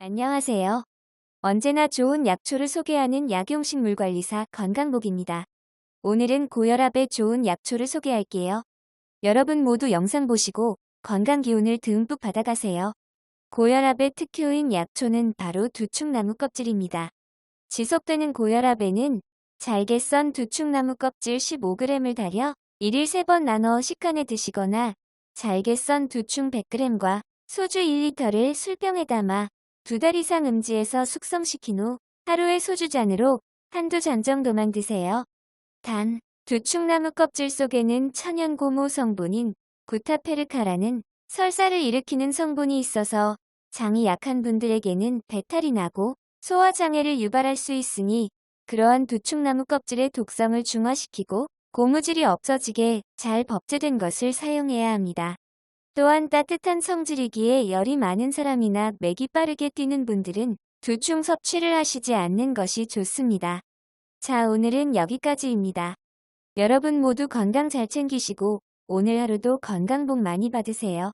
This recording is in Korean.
안녕하세요. 언제나 좋은 약초를 소개하는 약용식물관리사 건강복입니다. 오늘은 고혈압에 좋은 약초를 소개할게요. 여러분 모두 영상 보시고 건강 기운을 듬뿍 받아가세요. 고혈압의 특효인 약초는 바로 두충나무 껍질입니다. 지속되는 고혈압에는 잘게 썬 두충나무 껍질 15g을 달여 1일 3번 나눠 식간에 드시거나 잘게 썬 두충 100g과 소주 1리터를 술병에 담아 두 달 이상 음지에서 숙성시킨 후 하루에 소주잔으로 한두 잔 정도만 드세요. 단, 두충나무 껍질 속에는 천연 고무 성분인 구타페르카라는 설사를 일으키는 성분이 있어서 장이 약한 분들에게는 배탈이 나고 소화장애를 유발할 수 있으니 그러한 두충나무 껍질의 독성을 중화시키고 고무질이 없어지게 잘 법제된 것을 사용해야 합니다. 또한 따뜻한 성질이기에 열이 많은 사람이나 맥이 빠르게 뛰는 분들은 두충 섭취를 하시지 않는 것이 좋습니다. 자, 오늘은 여기까지입니다. 여러분 모두 건강 잘 챙기시고 오늘 하루도 건강 복 많이 받으세요.